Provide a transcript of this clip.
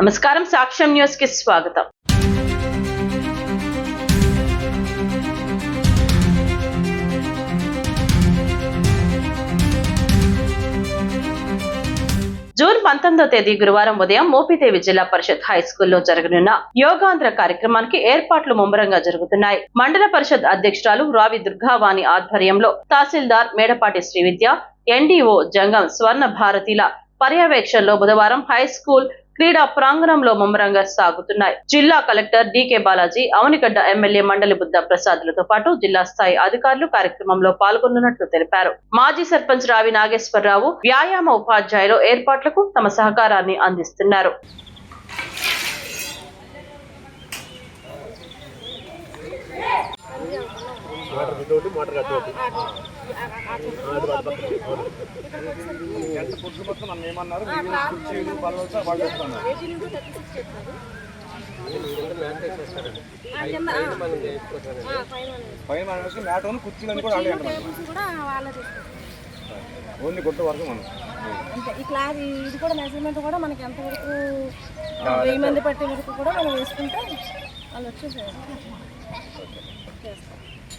నమస్కారం సాక్ష్యం న్యూస్కి స్వాగతం. జూన్ పంతొమ్మిదో తేదీ గురువారం ఉదయం మోపిదేవి జిల్లా పరిషత్ హై స్కూల్లో జరగనున్న యోగాంధ్ర కార్యక్రమానికి ఏర్పాట్లు ముమ్మరంగా జరుగుతున్నాయి. మండల పరిషత్ అధ్యక్షురాలు రావి దుర్గావాణి ఆధ్వర్యంలో తహసీల్దార్ మేడపాటి శ్రీవిద్య ఎన్డీఓ జంగం స్వర్ణ భారతిల పర్యవేక్షణలో బుధవారం హై స్కూల్ క్రీడా ప్రాంగణంలో ముమ్మరంగా సాగుతున్నాయి. జిల్లా collector DK Balaji Avanigadda MLA Mandali Buddha ప్రసాద్లతో పాటు జిల్లా స్థాయి అధికారులు కార్యక్రమంలో పాల్గొన్నట్లు తెలిపారు. మాజీ సర్పంచ్ రావి నాగేశ్వరరావు వ్యాయామ ఉపాధ్యాయులు ఏర్పాట్లకు తమ సహకారాన్ని అందిస్తున్నారు. మోటార్ మోటార్ ఎంత పొద్దు మొత్తం నన్ను ఏమన్నారు మీరు కుర్చీలు బలవచ్చా వాళ్ళు చెప్తున్నారు పైన మనం మ్యాట్ ఉంది కుర్చీలు కూడా వాళ్ళే కూడా ఓన్లీ కొట్ట వరకు మనం అంతే ఈ క్లాస్ ఇది కూడా మెజర్మెంట్ కూడా మనకి ఎంతవరకు వెయ్యి మంది పట్టే వరకు కూడా మనం వేసుకుంటే వాళ్ళు వచ్చేసారు